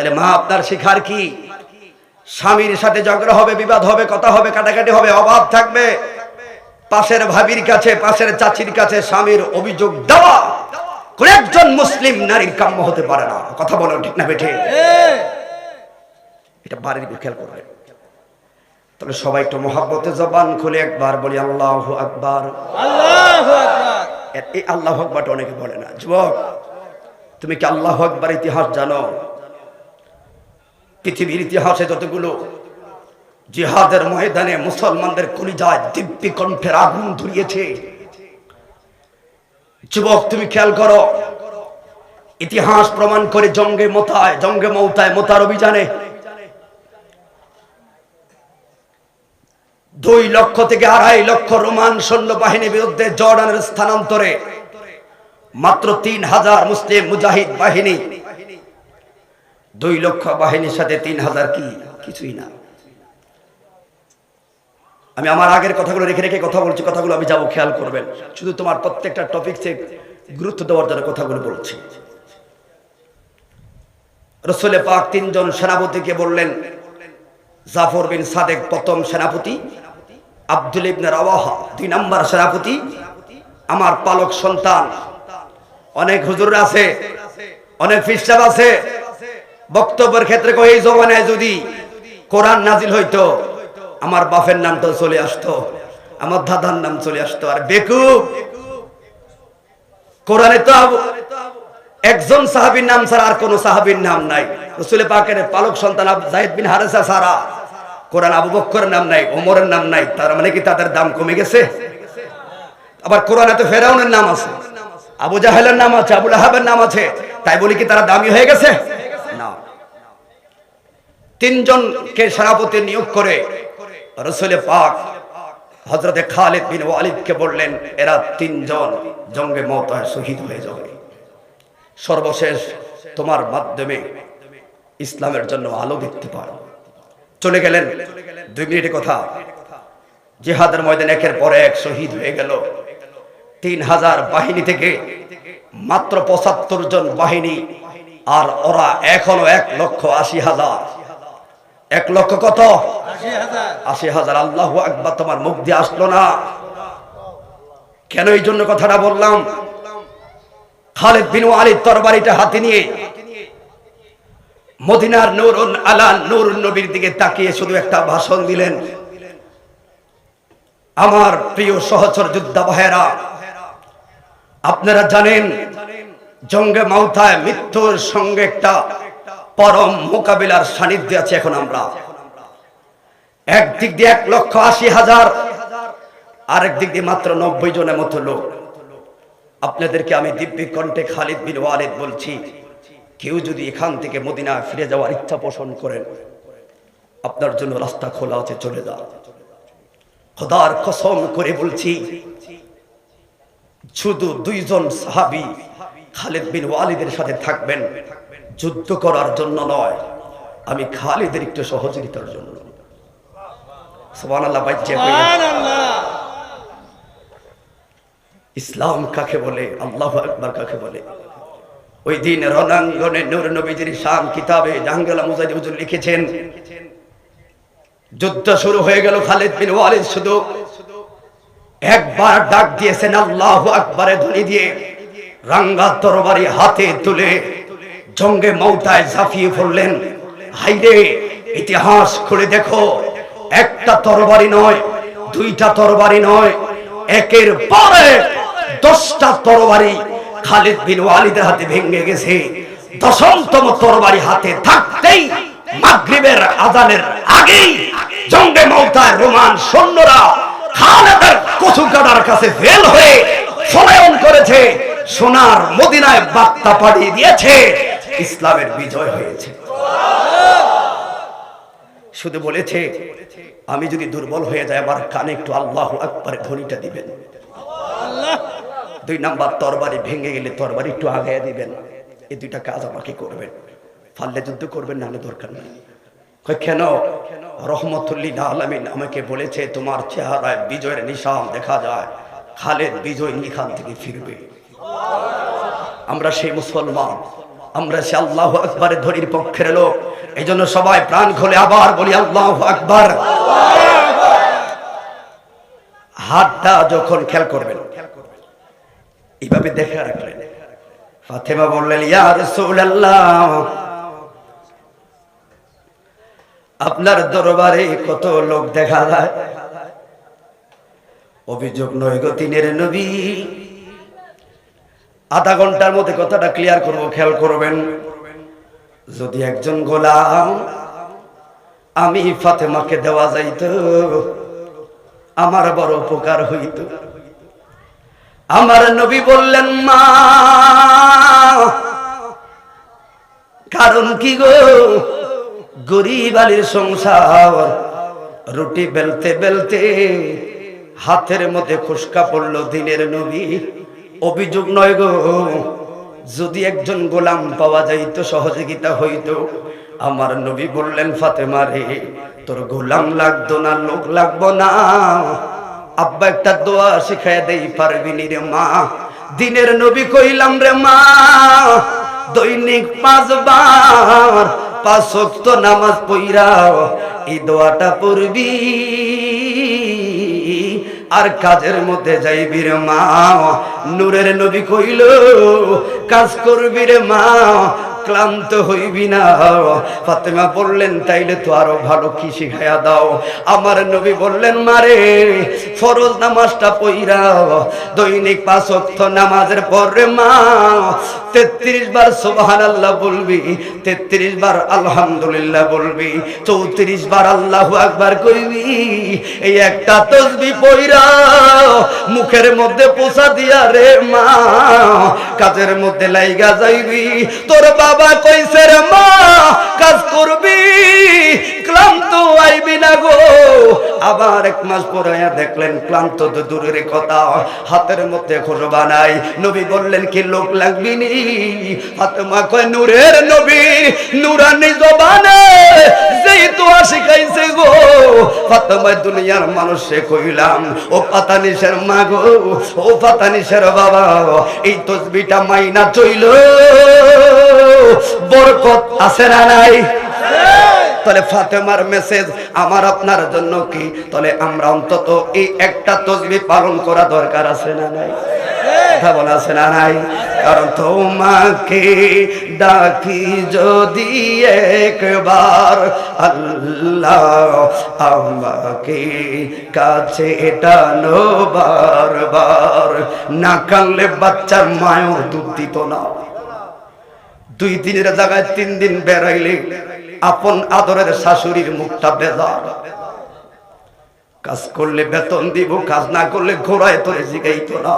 তাহলে মা আপনার শিখার কি? স্বামীর সাথে ঝগড়া হবে বিবাদ হবে কথা হবে কাটাকাটি হবে অভাব থাকবে। পাশের ভাবির কাছে পাশের চাচির কাছে স্বামীর অভিযোগ দেওয়া। কোন একজন মুসলিম নারীর কাম্য হতে পারে না। কথা বলো ঠিক না বেঠে? এটা বাড়ির খেয়াল করবেন তবে সবাই একটু মহাব্বতে জবান খুলে একবার বলি আল্লাহ আকবার। এই আল্লাহ আকবারটা অনেকে বলে না। যুবক তুমি কি আল্লাহ আকবার ইতিহাস জানো? পৃথিবীর ইতিহাসে যতগুলো জিহাদের ময়দানে মুসলমানদের কলিজায় দিব্যি কণ্ঠের আগুন ধরিয়েছে। যুবক, তুমি খেয়াল করো, ইতিহাস প্রমাণ করে জঙ্গে মোতায়, জঙ্গে মৌতায় মোতার অভিযানে দুই লক্ষ থেকে আড়াই লক্ষ রোমান সৈন্যবাহিনীর বিরুদ্ধে জর্ডানের স্থানান্তরে মাত্র তিন হাজার মুসলিম মুজাহিদ বাহিনী দুই লক্ষ বাহিনীর সাথে তিন হাজার কি? কিছুই না। আমি আমার আগের কথাগুলো রেখে রেখে কথা বলছি, কথাগুলো আমি যাব, খেয়াল করবেন। শুধু তোমার প্রত্যেকটা টপিকসে গুরুত্ব দেওয়ার জন্য কথাগুলো বলছি। রসুলে পাক তিনজন সেনাপতিকে বললেন, জাফর বিন সাদেক প্রথম সেনাপতি, আব্দুল ইবনে রাওয়াহা দুই নম্বর সেনাপতি, আমার পালক সন্তান। অনেক হুজুর আছে, অনেক ফিসাব আছে বক্তব্যের ক্ষেত্রে কই, এই জমানায় যদি কোরআন নাজিল হইতো, আমার বাপের নাম তো চলে আসতো, আমার দাদার নাম চলে আসতো। আর বেকুব, কোরআনে তো একজন সাহাবীর নাম ছাড়া আর কোন সাহাবীর নাম নাই। রসুল পাকের পালক সন্তান জাহিদ বিন হারেসা ছাড়া কোরআন আবু বক্করের নাম নাই, ওমরের নাম নাই, তার মানে কি তাদের দাম কমে গেছে? আবার কোরআনে তো ফেরাউনের নাম আছে, আবু জাহেলের নাম আছে, আবুল আহাবের নাম আছে, তাই বলি কি তারা দামি হয়ে গেছে? তিনজনকে সেনাপতি নিয়োগ করে রসুল পাক হজরতে খালিদ বিন ওয়ালিদকে বললেন, এরা তিনজন জঙ্গে মত শহীদ হয়ে যাবে। সর্বশেষ তোমার মাধ্যমে ইসলামের জন্য আলো দেখতে পারো। চলে গেলেন। দুই মিনিটের কথা। জিহাদের ময়দান একের পর এক শহীদ হয়ে গেল। তিন হাজার বাহিনী থেকে মাত্র পঁচাত্তর জন বাহিনী, আর ওরা এখনও এক লক্ষ আশি হাজার এক লক্ষ কত? আশি হাজার। আল্লাহ একবার তোমার মুখ দিয়ে আসলো না। কেন এই জন্য কথাটা বললাম? খালেদ বিন আলীর তরবারিটা হাতে নিয়ে মদিনার নুরুন আলা নূর নবীর দিকে তাকিয়ে শুধু একটা ভাষণ দিলেন। আমার প্রিয় সহচর যোদ্ধা ভাইয়েরা, আপনারা জানেন, জঙ্গে মাউথায় মৃত্যুর সঙ্গে একটা পরম মোকাবিলার সান্নিধ্যে আছে এখন আমরা। একদিক দিয়ে এক লক্ষ আশি হাজার, আরেক দিক দিয়ে মাত্র নব্বই জনের মতো লোক। আপনাদেরকে আমি দিব্যি কণ্ঠে খালিদ বিন ওয়ালিদ বলছি, কেউ যদি এখান থেকে মদিনা ফিরে যাওয়ার ইচ্ছা পোষণ করেন, আপনার জন্য রাস্তা খোলা আছে, চলে যান। খোদার কসম করে বলছি, শুধু দুইজন সাহাবি খালিদ বিন ওয়ালিদের সাথে থাকবেন। যুদ্ধ করার জন্য নয় আমি খালিদের একটু সহযোগিতার জন্য। ইসলাম কাকে বলে? আল্লাহ আকবার কাকে বলে? ওই দিন রণাঙ্গনে নূর নবীজির শাম কিতাবে জাহাঙ্গলা হুজুর লিখেছেন যুদ্ধ শুরু হয়ে গেল খালিদ বিন ওয়ালিদ শুধু। একবার ডাক দিয়েছেন আল্লাহ আকবারে ধ্বনি দিয়ে রাঙ্গা তরবারি হাতে তুলে। জঙ্গে মৌতায় ঝাঁপিয়ে পড়লেন। হাইরে, ইতিহাস খুলে দেখো। একটা তরবারি নয়, দুইটা তরবারি নয়, একের পরে দশটা তরবারি খালিদ বিন ওয়ালিদের হাতে ভেঙে গেছে। দশমতম তরবারি হাতে থাকতেই মাগরিবের আজানের আগেই জঙ্গে মৌতায় রোমান সৈন্যরা খালেদের কচু কাটার কাছে ফেল হয়ে সনায়ন করেছে, সোনার মদিনায় বার্তা পাঠিয়ে দিয়েছে। ইসলামের বিজয় হয়েছে। শুধু বলেছে, আমি যদি দুর্বল হয়ে যাই, আমার কানে একটু আল্লাহ আকবার ধ্বনিটা দিবেন। দুই নাম্বার, তরবারি ভেঙে গেলে তরবারি একটু আগায় দিবেন। এই দুইটা কাজ আমাকে করবেন। পারলে যুদ্ধ করবেন না দরকার নেই। কেন? রহমতুল্লিল আলমিন আমাকে বলেছে, তোমার চেহারায় বিজয়ের নিশান দেখা যায়। খালেদ বিজয় এখান থেকে ফিরবে। আমরা সেই মুসলমান আমরা সে আল্লাহ আকবরের ধরির পক্ষের লোক এই জন্য সবাই প্রাণ খোলে আবার বলি আল্লাহ আকবর। হাতটা যখন খেয়াল করবেন, এইভাবে দেখে রাখলেন। ফাতেমা বললেন আপনার দরবারে কত লোক দেখা যায়? অভিযোগ নয় গো, তিনের নবী। আধা ঘণ্টার মধ্যে কথাটা ক্লিয়ার করব, খেয়াল করবেন। যদি একজন গোলাম আমি ফাতেমাকে দেওয়া যাইত, আমার বড় উপকার হইত। আমার নবী বললেন, মা, কারণ কি গো? গরিব আলীর সংসার, রুটি বেলতে বেলতে হাতের মধ্যে খুশকা পড়ল দিনের নবী। অভিযোগ নয় গো। যদি একজন গোলাম পাওয়া যাইত, সহযোগিতা হইতো। আমার নবী বললেন, ফাতেমা রে, তোর গোলাম লাগতো না, লোক লাগবো না। আব্বা একটা দোয়া শিখাই দেই, পারবি নি রে মা? দিনের নবী কইলাম রে মা, দৈনিক পাঁচবার, পাঁচ নামাজ পইরা এই দোয়াটা পড়বি। আর কাজের মধ্যে যাইবি রে মা। নূরের নবী কইল কাজ করবি রে মা। ক্লান্ত হইবি না। ফাতেমা বললেন, তাইলে তো আরও ভালো কি শিখাইয়া দাও। আমার নবী বললেন, মারে, ফরজ নামাজটা পইরা দৈনিক পাঁচ ওয়াক্ত নামাজের পরে মা, তেত্রিশ বার সোবাহান আল্লাহ বলবি, তেত্রিশ বার আলহামদুলিল্লাহ বলবি, চৌত্রিশ বার আল্লাহ আকবার কইবি, এই একটা তসবি পইরা মুখের মধ্যে পোষা দিয়া রে মা, কাজের মধ্যে লাইগা যাইবি, তোর বাবা কইছে রে মা, কাজ করবি? ক্লান্ত আইবি না গো। আবার এক মাস পরে দেখলেন, ক্লান্ত তো দূরের কথা, হাতের মধ্যে খুরবা নাই। নবী বললেন, কি লোক লাগবি নি? ফাতেমা কয়, নূরের নবী, নুরানি জবানে যেই তো শিখাইছে গো। ফাতেমা দুনিয়ার মানুষে কইলাম, ও পাতানিসের মা গো, ও পাতানিসের বাবা, এই তসবিটা মাইনা চইল। বরকত আছে না নাই? তাহলে ফাতেমার মেসেজ আমার আপনার জন্য কি? তাহলে আমরা অন্তত এই একটা তসবি পালন করা দরকার আছে না নাই? কথা বলা আছে না নাই? কারণ তোমাকে ডাকি যদি একবার, আল্লাহ আমাকে কাছে না কানলে বাচ্চার মায়ও দুধ দিত না। দুই দিনের জায়গায় তিন দিন বেড়াইলে আপন আদরের শাশুড়ির মুখটা বেজা কাজ করলে বেতন দিব, কাজ না করলে ঘোড়ায় তোরে জিগাইতো না।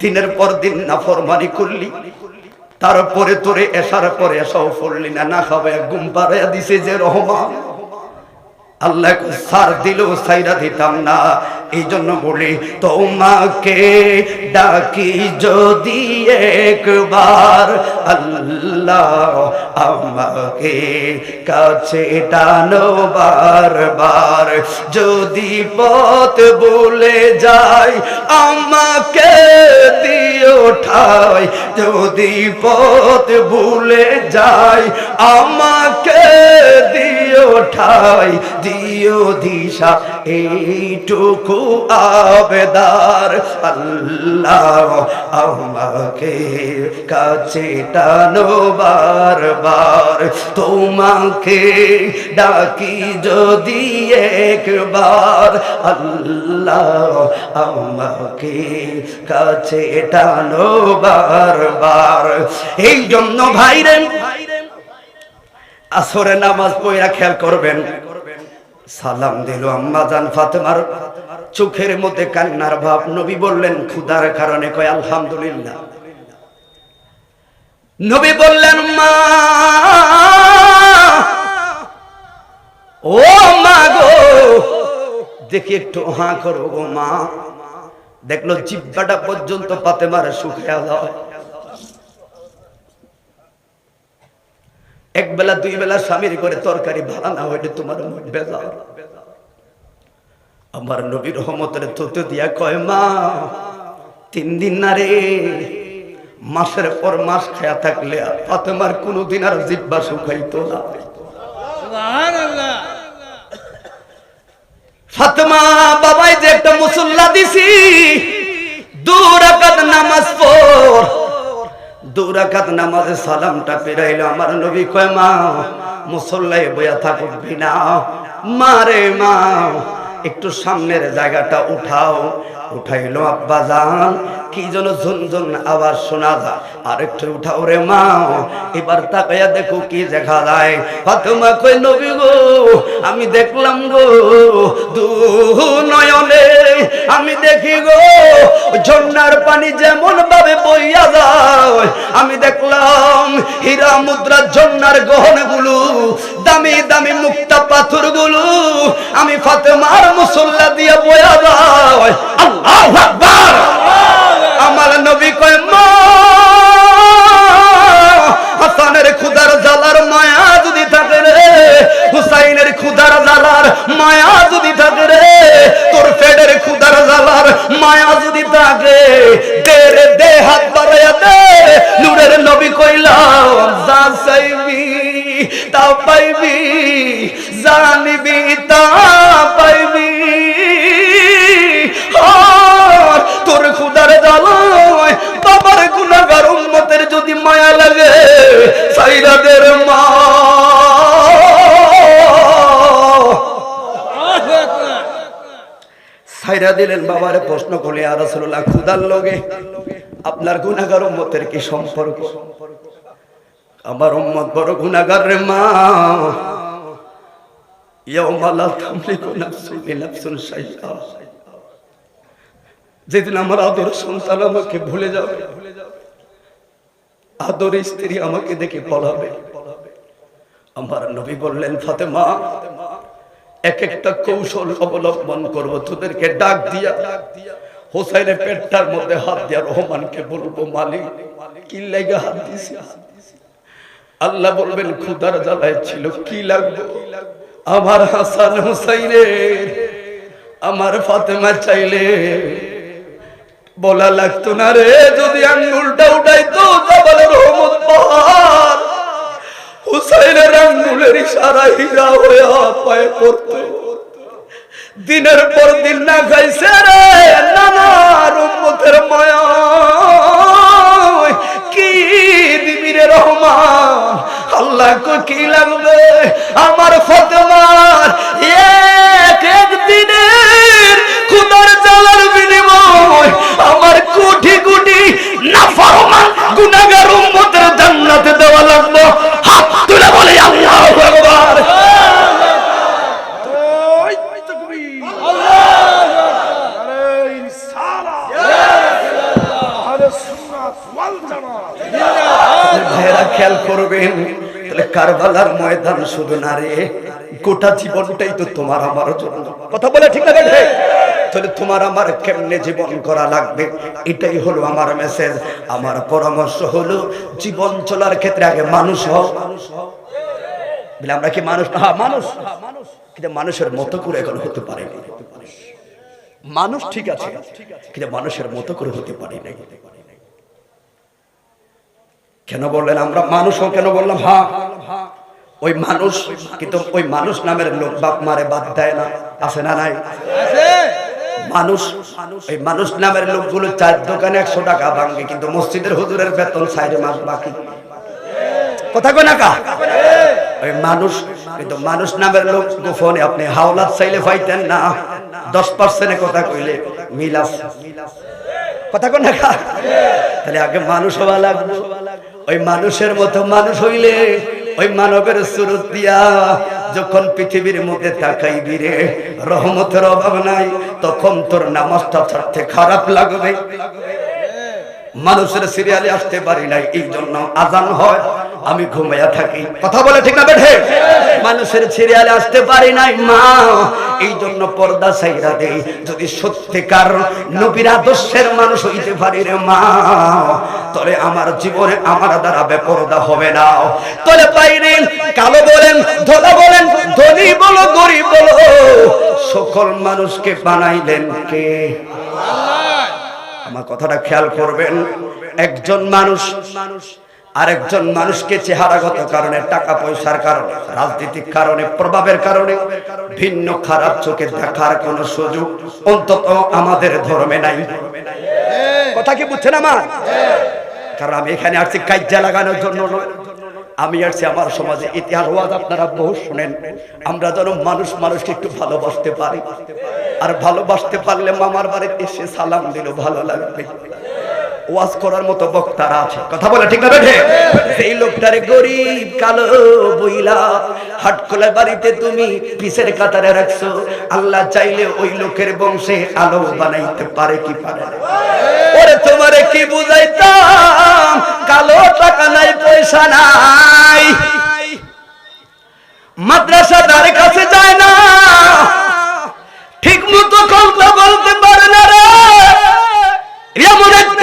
দিনের পর দিন না ফরমানি করলি, তারপরে তোরে এসার পরে এসাও পড়লি না। না খাবে পাড়াইয়া দিছে যে রহমান। আল্লাহ সার দিল সাইরা দিতাম না। এই জন্য বলি, তোমাকে ডাকি যদি একবার, আল্লাহ আমাকে কাছে টানো বারবার। যদি পথ বলে যায় আমাকে দিও ঠাই। যদি পথ ভুলে যায় আমাকে দিও ঠাই। দিও দিশা, এইটুকু আবেদার। আল্লাহ আমাকে কাছে টানো বারবার। তোমাকে ডাকি যদি একবার। আল্লাহ আমাকে কাছে টানো বারবার। এই জন্য ভাইরে আসরে নামাজ পড়া খেয়াল করবেন। সালাম দিল আম্মা জান ফাতেমার। চোখের মধ্যে কান্নার ভাব। নবী বললেন ক্ষুদার কারণে কয়, আলহামদুলিল্লাহ। নবী বললেন, মা, ও মা গো, দেখি একটু হাঁ করো গো মা। দেখল জিব্বাটা পর্যন্ত ফাতেমার শুকিয়ে যায় এক বেলা দুই বেলা স্বামীর করে তরকারি ভাড়া না হইলে তোমার বেজার। আমার নবীর রহমতের থতে দিয়া কয় মা তিন দিন না রে মাসের পর মাস খায়া থাকলে ফাতেমার কোনোদিন আর জিব্বা শুকাইতো না। সুবহানাল্লাহ। ফাতেমা বাবাই যে একটা মুসল্লা দিছি দুরাকাত নামাজ পড় দুরাকাত নামাজে সালামটা পেরাইলো আমার নবী কয়, মা, মুসল্লায় বইয়া থাকবি বিনা। মারে মা, একটু সামনের জায়গাটা উঠাও। উঠাইলো আব্বা জান, কি যেন ঝুনঝুন আওয়াজ শোনা যায়। আর একটু উঠাও রে মা, এবার তাকাইয়া দেখো কি দেখা যায়। ফাতেমা কই নবী গো, আমি দেখলাম গো, দু নয়নে আমি দেখি গো, ঝর্ণার পানি যেমন ভাবে বইয়া যায়। আমি দেখলাম হীরা মুদ্রা ঝর্ণার গহনগুলো, দামি দামি মুক্তা পাথরগুলো, আমি ফাতেমার মুসল্লা দিয়ে বইয়া যায়। আমার নবী কয় হাসানের খুদার জালার মায়া যদি থাকে রে, হুসাইনের খুদার জালার মায়া যদি থাকে রে, তোর ফেডের খুদার জালার মায়া যদি থাকে, দে দে, হাত বাড়াইয়া দে। নূরের নবী কইলাম যা চাইবি, তা পাইবি, জানিবি, তা পাইবি। লাগে সাইরাদের মা। সাইরা দিলেন বাবারে প্রশ্ন করলে আর রাসূলুল্লাহ খুদার লগে আপনার গুনাগার উম্মতের কি সম্পর্ক? আমার উম্মত বড় গুনাগার রে মা। যেদিন আমার আদর সন্তান আমাকে ভুলে যাবে আদর স্ত্রী আমাকে দেখে পলাবে আমার নবী বললেন, ফাতেমা এক একটা কৌশল অবলম্বন করব। তোদেরকে ডাক দিয়া ডাক দিয়া হোসাইনের পেটটার মধ্যে হাত দিয়া রহমানকে বলব, মালিক, কি লেগে হাত দিছি আল্লাহ বলবেন খুদার জ্বালায় ছিল, কি লাগবে? আমার হাসান হুসাইনের, আমার ফাতেমা চাইলে বলা লাগতো না রে, যদি আঙ্গুলটা উঠাইতো জবালে রহমত পাহাড় হুসাইনের আঙ্গুলের ইশারা হীরা হইয়া পায়ে পড়তো। দিনের পর দিন না খাইছে রে, নানার উম্মতের মায়া। কি দিবি রে রহমান? আল্লাহ কো কি লাগবে। আমার ফতেমার এক এক দিনের খুদার জালার বিনিময় আমার কোটি কোটি নাফরমান গুনাহগার উম্মতের জান্নাতে দেওয়া লাগবে। হাত তুলে বলে আল্লাহু আকবার। খেয়াল করবেন কারবালার ময়দান শুধু না রে, গোটা জীবনটাই তো তোমার আমার জন্য। কথা বলে ঠিক আছে তোমার আমার কেমনে জীবন করা লাগবে? এটাই হলো আমার মেসেজ আমার পরামর্শ হলো, জীবন চলার ক্ষেত্রে আগে মানুষ হও। বলে আমরা কি মানুষ? হ্যাঁ মানুষ। কিন্তু মানুষের মতো করে এখন হতে পারে মানুষ ঠিক আছে, কিন্তু মানুষের মতো করে হতে পারি নাই কেন বললেন আমরা? মানুষ ও কেন বললাম? হ্যাঁ। ওই মানুষ কিন্তু ওই মানুষ নামের লোক বাপ মারে বাদ দেয় না। আছে না নাই? আছে। মানুষ ওই মানুষ নামের লোকগুলো চার দোকানে একশো টাকা ভাঙবে কিন্তু মসজিদের হুজুরের বেতন সাইডে মাস বাকি। কথা ওই মানুষ কিন্তু মানুষ নামের লোক গোপনে আপনি হাওলাত চাইলে পাইতেন না। দশ পার্সেন্টে কথা কইলে মিলাস কথা তাহলে আগে মানুষ হওয়া লাগবে ওই মানুষের মতো মানুষ হইলে ওই মানবের সুরত দিয়া যখন পৃথিবীর মধ্যে তাকাইবি রে, রহমতের অভাব নাই, তখন তোর নামাজটা ছাড়তে খারাপ লাগবে। মানুষের সিরিয়ালে আসতে পারি নাই এই জন্য আজান হয়। আমি ঘুমাইয়া থাকি। কথা বলে ঠিক না বেঠে? মানুষের সিরিয়ালে আসতে পারি নাই মা। এই জন্য পর্দা সাইরা দেই। যদি সত্যিকার নবীর আদর্শের মানুষ হইতে পারি রে মা তবে আমার জীবনে আমার দ্বারা বেপরদা হবে না। তলে বাইরে কালো বলেন ধলা বলেন ধনী বলো গরিব বলো সকল মানুষকে বানাইলেন কে? আল্লাহ। আমার কথাটা খেয়াল করবেন একজন মানুষ মানুষ আরেকজন মানুষকে চেহারাগত কারণে, টাকা পয়সার কারণে রাজনৈতিক কারণে, প্রভাবের কারণে ভিন্ন খারাপ চোখে দেখার কোন সুযোগ অন্তত আমাদের ধর্মে নাই। কথা কি বুঝছেন আমার? কারণ আমি এখানে আসছি কাজ্যা লাগানোর জন্য নয়। আমি আসছি আমার সমাজে ইতিহাস ওয়াজ আপনারা বহু শুনেন। আমরা যেন মানুষ মানুষকে একটু ভালোবাসতে পারি। আর ভালোবাসতে পারলে মামার বাড়িতে এসে সালাম দিল, ভালো লাগবে। ওয়াজ করার মতো বক্তারা আছে। কথা বলে ঠিক না বেঠে? সেই লোকটারে গরিব কালো বইলা হাটখোলা বাড়িতে তুমি পিসের কাতারে রাখছো, আল্লাহ চাইলে ওই লোকের বংশে আলো বানাইতে পারে কি পারে ওরে তোমারে কি বুঝাইতাম? কালো টাকা নাই, পয়সা নাই। মাদ্রাসা তার কাছে যায় না। ঠিক মতো কথা বলতে পারে না রে। এমন একটা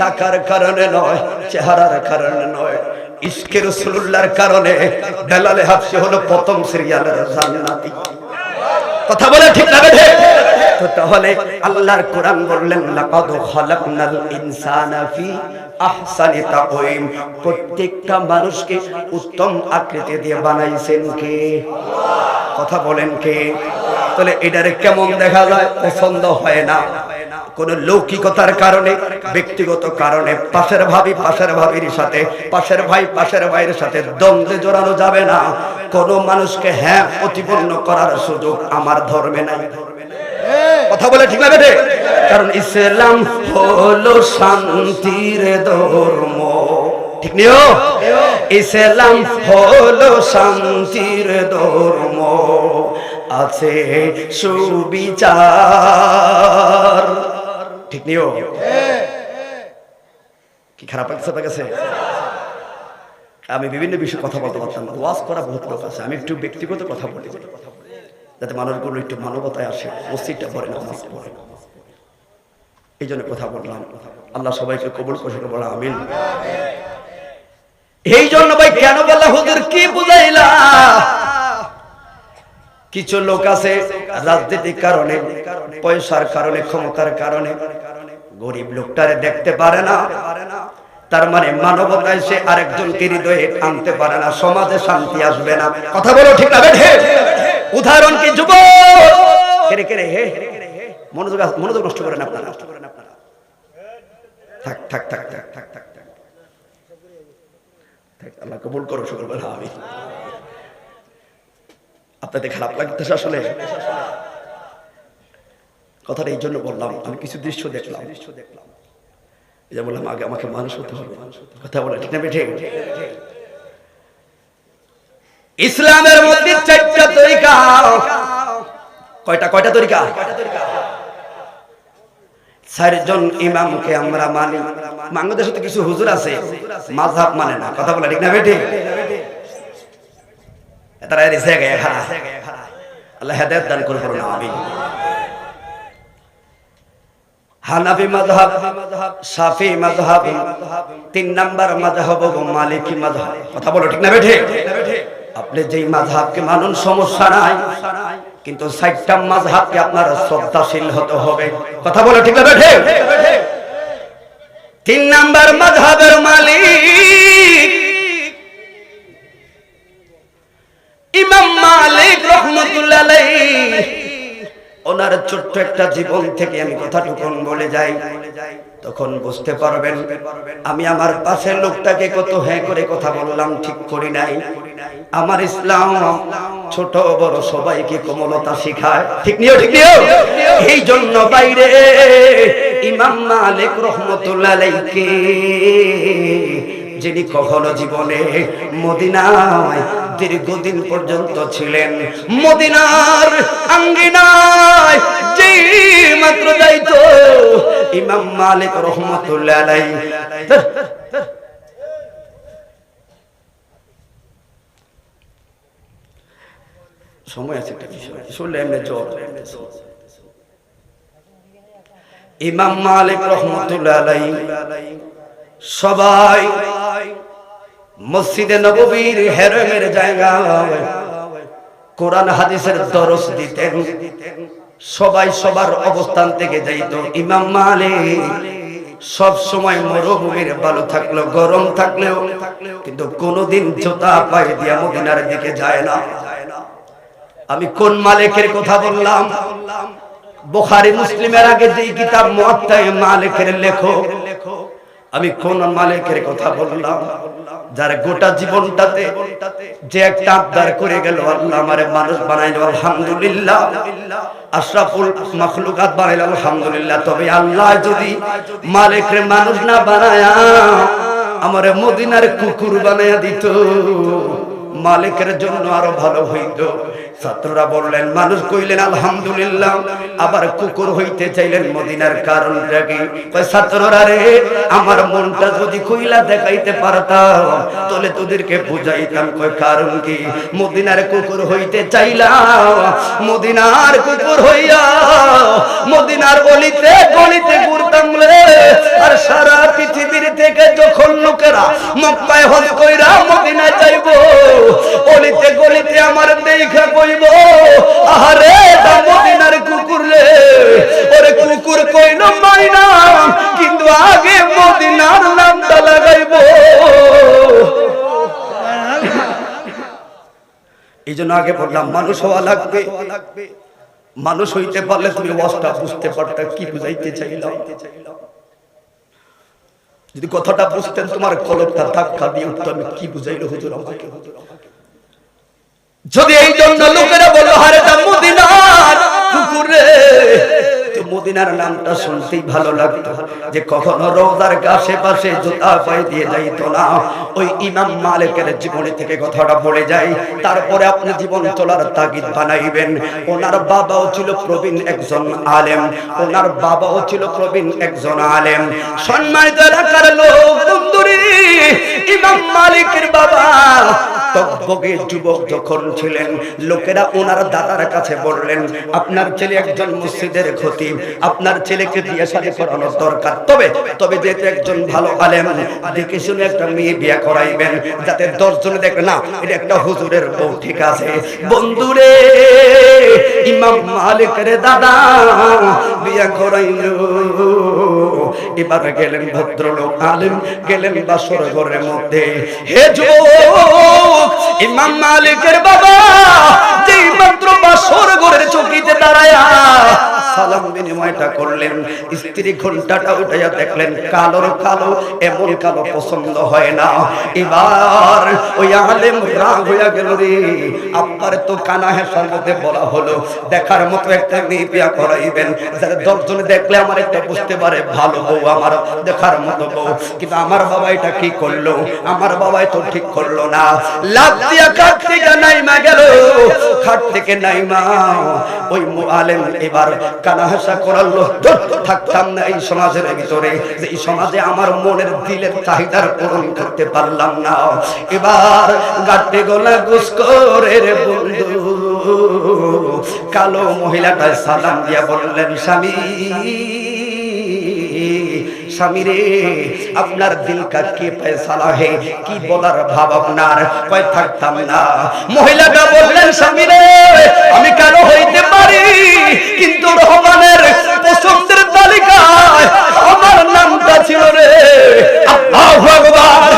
টাকার কারণে নয়, চেহারার কারণে নয় ইশকের রসুল্লাহর কারণে বেলালে হাফসে হলো প্রথম সিরিয়ালের জান্নাতি। কথা বলে ঠিক না তো তাহলে আল্লাহর কোরআন বললেন, লাকাদ খালাকনাল ইনসানা ফি আহসানি তাকওয়িম প্রত্যেকটা মানুষকে উত্তম আকৃতি দিয়ে বানাইছেন কে? কথা বলেন কে? তাহলে এটারে কেমন দেখা যায়? পছন্দ হয় না। কোন লৌকিকতার কারণে, ব্যক্তিগত কারণে, পাশের ভাবি, পাশের ভাবির সাথে, পাশের ভাই, পাশের ভাইয়ের সাথে দ্বন্দ্বে জড়ানো যাবে না। কোন মানুষকে হ্যাঁ প্রতিপন্ন করার সুযোগ আমার ধর্মে নাই। কথা বলে ঠিক বেটে কারণ ইসলাম হলো শান্তির ধর্ম। ঠিক নিও ইসলাম হলো শান্তির ধর্ম। আছে সুবিচার। ঠিক নিও। কি খারাপ লাগছে আপনার কাছে? আমি বিভিন্ন বিষয়ে কথা বলতে পারতাম ওয়াজ করা বহুত লোক আছে। আমি একটু ব্যক্তিগত কথা বলি। যাতে মানুষগুলো একটু মানবতায় আসে। মসজিদটা পড়ে, নামাজ পড়ে। এই জন্য কথা বললাম। আল্লাহ সবাইকে কবুল করে বলা আমিন। এই জন্য ভাই, কেন বললা হুজুর? কি বুঝাইলা? কিছু লোক আছে রাজনীতির কারণে, পয়সার কারণে, ক্ষমতার কারণে। গরিব লোকটারে দেখতে পারে না। তার মানে মানবতায় সে আরেকজনকে হৃদয়ে আনতে পারে না, সমাজে শান্তি আসবে না। কথা বলো ঠিক আছে উদাহরণ কি যুব কেড়ে কেড়ে, হে। মনোযোগ মনোযোগ নষ্ট করেন আপনারা। থাক থাক থাক থাক থাক থাক থাক। আল্লাহ কবুল করো শুক্রবার আমি আপনাদের খারাপ লাগতেছে আসলে? কথাটা এই জন্য বললাম, আমি কিছু দৃশ্য দেখলাম। দৃশ্য দেখলাম যে বললাম, আগে আমাকে মানুষ হতে হবে। কথা বলে ঠিক না বেঠে? ইসলামের মধ্যে চারটা তরিকা। কয়টা কয়টা তরিকা? চারজন ইমামকে আমরা মানি। বাংলাদেশে তো কিছু হুজুর আছে, মাযহাব মানে না। কথা বলে ঠিক না বেঠে? তারা রিসে গয়ে আল্লাহ হেদায়েত দান না মাযহাব তিন নাম্বার হব মালিকি কথা বলো, ঠিক না বেঠে? আপনি যেই মানুন, সমস্যা নাই। কিন্তু সাইটটা মাযহাবকে আপনার শ্রদ্ধাশীল হতে হবে। কথা বলো, ঠিক না বেঠে? তিন নাম্বার মাযহাবের মালিক মালিক রহমতুল্লাহ ওনার ছোট্ট একটা জীবন থেকে আমি কথাটুকুন বলে যাই। তখন বুঝতে পারবেন, আমি আমার পাশের লোকটাকে কত হ্যাঁ করে কথা বললাম, ঠিক করি নাই। আমার ইসলাম ছোট বড় সবাইকে কোমলতা শিখায়। ঠিক নিও ঠিক নিও। এই জন্য বাইরে ইমাম মালিক রহমতুল্লাহ আলাইহি যিনি কখনো জীবনে মদিনায় দীর্ঘদিন পর্যন্ত ছিলেন, মদিনার আঙ্গিনায় যে মাত্র যাইত, ইমাম মালিক রহমতুল্লাহ আলাইহি। সময় আছে একটা বিষয়, শুনলে এমনি জ্বর। ইমাম মালিক রহমতুল্লাহ সবাই মসজিদে নববীর হেরমের জায়গা কোরআন হাদিসের দরস দিতেন। সবাই সবার অবস্থান থেকে যাইত। ইমাম মালিক সব সময় মরুভূমির বালু থাকল গরম থাকলেও, কিন্তু কোনোদিন জোতা পায়ে দিয়া মদিনার দিকে যায় না। আমি কোন মালিকের কথা বললাম? বুখারী, মুসলিমের আগে যেই কিতাব মুয়াত্তায়ে মালিকের লেখক আমি কোন মালিকের কথা বললাম? যার গোটা জীবনটাতে যে একটা আবদার করে গেল, আল্লাহ আমারে মানুষ বানাইলো, আলহামদুলিল্লাহ। আশরাফুল মাখলুকাত বানাইলো, আলহামদুলিল্লাহ। তবে আল্লাহ যদি মালিকের মানুষ না বানায়া, আমারে মদিনার কুকুর বানায়া দিত। মালিকের জন্য আরও ভালো হইত। ছাত্ররা বললেন, মানুষ কইলেন, আলহামদুলিল্লাহ। আবার কুকুর হইতে চাইলেন মদিনার কারণটা কি? ছাত্ররা রে, আমার মনটা যদি কইলা দেখাইতে পারতাম, তাহলে তোদেরকে বুঝাইতাম। কয়, কারণ কি? মদিনার কুকুর হইতে চাইলাম, মদিনার কুকুর হইয়া মদিনার গলিতে গলিতে ঘুরতাম রে। আর সারা পৃথিবীর থেকে যখন লোকেরা মক্কায় হজ কইরা মদিনায় যাইবো গলিতে গলিতে আমার দেখা কইব। আহারে দা মদিনার কুকুর রে। ওরে কুকুর কইল, মাইনা, কিন্তু আগে মদিনার নামটা লাগাইব। এই জন্য আগে বললাম, মানুষ হওয়া লাগবে। মানুষ হইতে পারলে তুমি অবস্থা বুঝতে পারতে, কি বুঝাইতে চাইলাম? যদি কথাটা বুঝতেন, তোমার কলকটা ধাক্কা দিয়ে উঠতো, আমি কি বুঝাইলো হুজুর আমাকে? যদি এই জন্য লোকেরা বলল হারে মদিনার নামটা শুনতেই ভালো লাগতো যে কখনো রোজার গাছে পাশে জুতা পায়ে দিয়ে যাইতো না। ওই ইমাম মালিকের জীবনে থেকে কথাটা বলে যায়, তারপরে আপনি জীবন চলার তাগিদ বানাইবেন। ওনার বাবাও ছিল প্রবীণ একজন আলেম, ওনার বাবাও ছিল প্রবীণ একজন আলেম। সম্মানিত এলাকার লোক, বন্ধুরি, ইমাম মালিকের বাবা টকবগে যুবক যখন ছিলেন, লোকেরা ওনার দাদার কাছে বললেন, আপনার ছেলে একজন মসজিদের খতিব আপনার ছেলেকে বিয়ে শাদী করানোর দরকার। তবে তবে যেহেতু একজন ভালো আলেম, দেখে শুনে একটা মেয়ে বিয়ে করাইবেন, যাতে দশজনে দেখবে, না, এটা একটা হুজুরের বউ, ঠিক আছে। বন্ধুরে ইমাম মালিকের দাদা, বিয়ে করাইল। এবার গেলেন ভদ্রলোক আলেম, গেলেন বাসর ঘরের মধ্যে। হে যুবক, ইমাম মালিকের বাবা, যেই মাত্র বাসর ঘরের চকিতে দাঁড়ায়া সালাম বিনিময়টা করলেন, স্ত্রী ঘন্টাটা উঠাইয়া দেখলেন, কালোর কালো, এমন কালো পছন্দ হয় না। এবার ওই আলেম রাগ হইয়া গেল রে, আপনার তো কানা হেসার মধ্যে বলা হলো দেখার মতো একটা মেয়ে বিয়া করাইবেন। যারা দশজনে দেখলে আমার একটা বুঝতে পারে, ভালো বউ আমার, দেখার মতো বউ। কিন্তু আমার বাবা এটা কি করল? আমার বাবাই তো ঠিক করল না। লাভ দিয়া থেকে গেল খাট থেকে ওই আলেম এবার করালো থাকতাম না এই সমাজের ভিতরে। এই সমাজে আমার মনের দিলের চাহিদার পূরণ করতে পারলাম না। এবার গাটে গলা বন্ধু। কালো মহিলাটা সালাম দিয়া বললেন, স্বামী স্বামী রে, আপনার দিল কা ফয়সালা কি বলার ভাব আপনার? কয়, থাকতাম না। মহিলাটা বললেন, স্বামী রে, আমি কারও হইতে পারি, কিন্তু রহমানের পছন্দের তালিকায় আমার নামটা ছিল রে, আল্লাহু আকবার।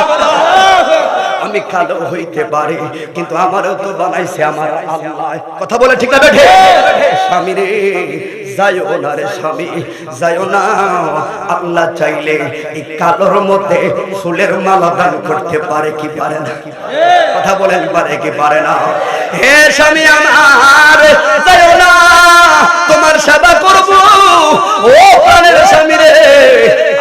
কালো হইতে পারি, কিন্তু আমারও তো বানাইছে আমার আল্লাহ। কথা বলে ঠিক বেঠে? স্বামী রে, যাইও না রে স্বামী, যাইও না। আল্লাহ চাইলে এই কালোর মধ্যে ফুলের মালা দান করতে পারে কি পারে না? কথা বলেন পারে কি পারে না? হে স্বামী আমার, যাইও না। তোমার সেবা করব। ও প্রাণের স্বামী রে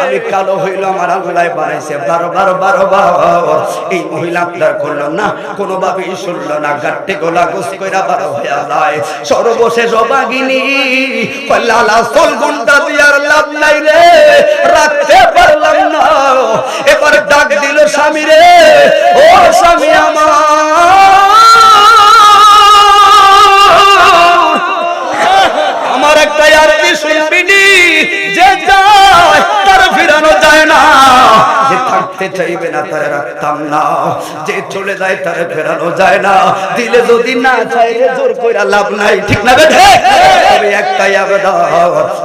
আমি কালো হইল, আমার আল্লাহ বানাইছে। বারো বারো বারো বারো। এই মহিলা আপনার করল না কোনো ভাবেই শুনলো না। গাট্টে গোলা গোস কইরা বারো হইয়া যায়। সর্বশেষ অবাগিনী লালা সল ঘণ্টা দিয়ার লাভ নাই রে, রাখতে পারলাম না। এবার ডাক দিল স্বামী রে ও স্বামী আমার যে যায় না। যে থাকতে চাইবে না তারে রাখতাম না। যে চলে যায় তারে ফেরানো যায় না। দিলে যদি না চাইলে জোর কইরা লাভ নাই। ঠিক না বেঠে একটাই আবেদন,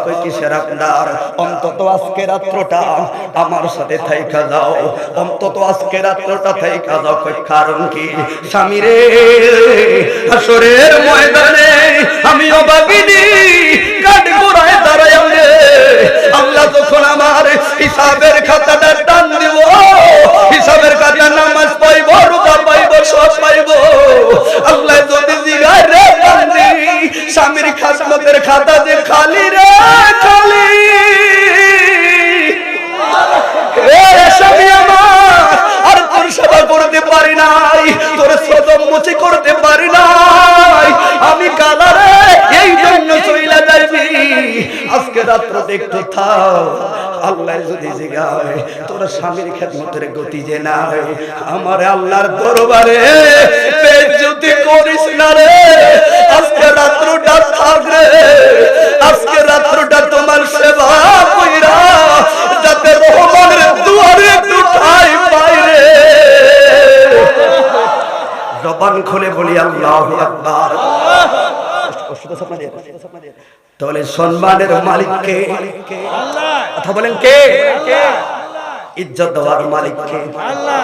কই কিসের আপনার? অন্তত আজকে রাত্রটা আমার সাথে থাইকা যাও। অন্তত আজকে রাত্রটা থাইকা যাও। কারণ কি? স্বামী রে হাসরের ময়দানে আমি অবাবিনী কাঠ গোড়ায় দাঁড়ায় রে একটু থাও। আল্লাহ যদি জিগায়, তোর স্বামীর খেদমতের গতি যে না হয়, আমার আল্লাহর দরবারে করিস না রে। আজকে রাত্রটা আজকে রাত্রটা তোমার সেবা কইরা যাতে রহমানের দুয়ারে একটু ঠাই পাই রে। জবান খুলে বলি, আল্লাহ আকবার। তাহলে সম্মানের মালিককে কথা বলেন কে? ইজ্জত দেওয়ার মালিককে। আল্লাহ।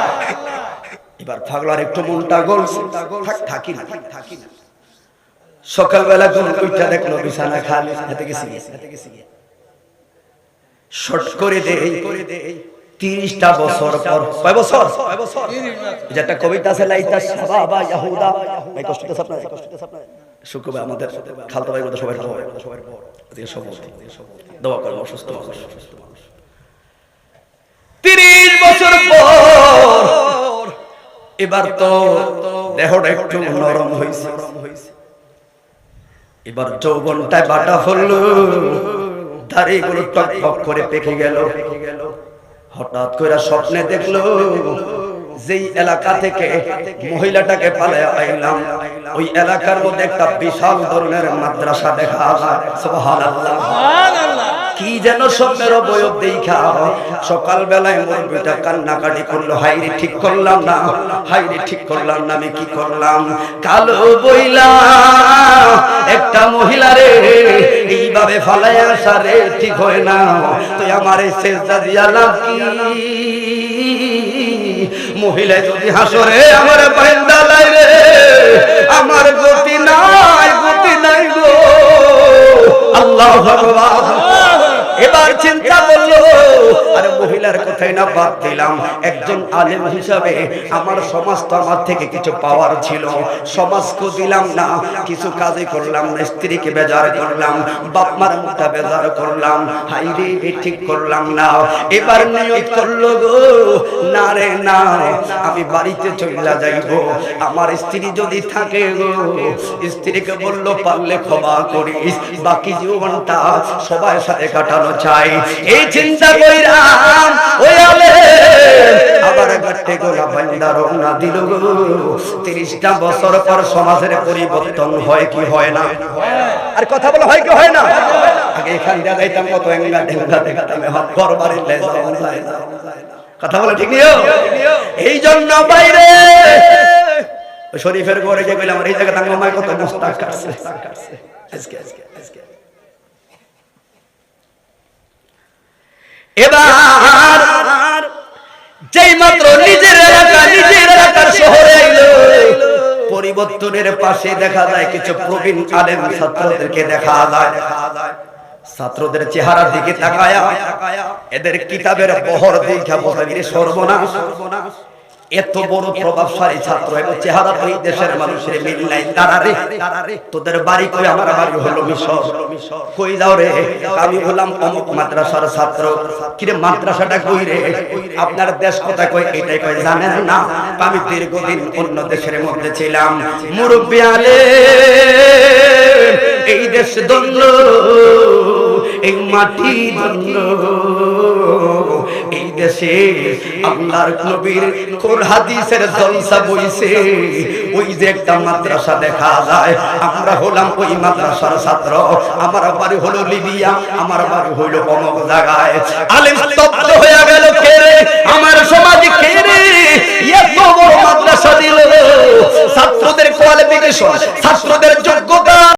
এবার পাগলার একটু মনটা গোল। থাকি না থাকি না। সকালবেলা ঘুম উঠা দেখল বিছানা খালি হাতে গেছি শর্ট করে দে তিরিশটা বছর পর। কয় বছর? যে একটা কবিতা আছে লাইতা সাবাবা ইয়াহুদা। ভাই কষ্ট তো কষ্ট শুক্রবার আমাদের খালতা ভাই সবাই দোয়া করো অসুস্থ মানুষ অসুস্থ মানুষ তিরিশ বছর পর এবার তো দেহটা একটু নরম হয়েছে এবার যৌবনটায় বাটা হল, দাড়িগুলো টক টক করে পেকে গেল। হঠাৎ করে স্বপ্নে দেখল যেই এলাকা থেকে মহিলাটাকে পালে আইলাম ওই এলাকার মধ্যে একটা বিশাল ধরনের মাদ্রাসা দেখা যায়। সুবহানাল্লাহ। সুবহানাল্লাহ। কি যেন স্বপ্নের অবয়ব দেখা সকাল বেলায় কান্নাকাটি করল হাইরে ঠিক করলাম না। হাইরে ঠিক করলাম না আমি কি করলাম? কালো বইলা একটা মহিলা রে এইভাবে ফালাই আসা রে ঠিক হয় না। তুই আমার এই শেষদা দিয়া লাভ কি? মহিলা যদি হাসরে আমার বাইন্দা লাইরে আমার গতি নাই গতি নাই গো। আল্লাহ ভগবান এবার চিন্তা করল, আরে মহিলার কথাই না বাদ দিলাম। একজন আলেম হিসাবে আমার সমাজ তো আমার থেকে কিছু পাওয়ার ছিল। সমাজকে দিলাম না, কিছু কাজে করলাম না, স্ত্রীকে বেজার করলাম বাপ মার মুখটা বেজার করলাম হাই রে ঠিক করলাম না। এবার নিয়ত করল গো, না রে, না, আমি বাড়িতে চলে যাইব। আমার স্ত্রী যদি থাকে গো, স্ত্রীকে বলল, পারলে ক্ষমা করিস, বাকি জীবনটা সবাই সাথে কাটানো চাই। এই চিন্তা ওই আবার গোলা দিল গো। 30টা বছর পর সমাজের পরিবর্তন হয় কি হয় না? আর কথা বলা হয় কি হয় না? আগে এখান দিয়ে যাইতাম, কত এঙ্গা ঢেঙ্গা দেখতাম ঘরবাড়ি লে যাওয়া যায় না। কথা ঠিক নিও? এই জন্য বাইরে শরীফের ঘরে যে কইলাম এই জায়গা তাঙ্গ মায় কত মুস্তাক কাটছে। আজকে আজকে আজকে। এবার যেই মাত্র নিজের এলাকা, নিজের এলাকার শহরে পরিবর্তনের পাশে দেখা যায় কিছু প্রবীণ আলেম ছাত্রদেরকে দেখা যায়। ছাত্রদের চেহারার দিকে তাকায়া এদের কিতাবের বহর বোঝা গেলে সর্বনাশ। এত বড় প্রভাবশালী ছাত্র এবং চেহারা তো এই দেশের মানুষের মিল নাই। তারা রে, তোদের বাড়ি কই? আমার বাড়ি হলো মিশর। কই যাও রে? আমি হলাম অমুক মাদ্রাসার ছাত্র। কিরে মাদ্রাসাটা কই রে? আপনার দেশ কোথায় কই? এটাই কই জানেন না? আমি দীর্ঘদিন অন্য দেশের মধ্যে ছিলাম। মুরব্বী আলে, এই দেশ দ্বন্দ্ব এই মাটি দ্বন্দ্ব এই দেশে আল্লাহর নবীর কোন হাদিসের জলসা বইছে। ওই যে একটা মাদ্রাসা দেখা যায়। আমরা হলাম ওই মাদ্রাসার ছাত্র। আমার বাড়ি হলো লিবিয়া, আমার বাড়ি অমক জায়গায়। আলেম হয়ে গেল, কে রে? আমার সমাজে কে রে? এত বড় মাদ্রাসা দিল। ছাত্রদের কোয়ালিফিকেশন ছাত্রদের যোগ্যতা।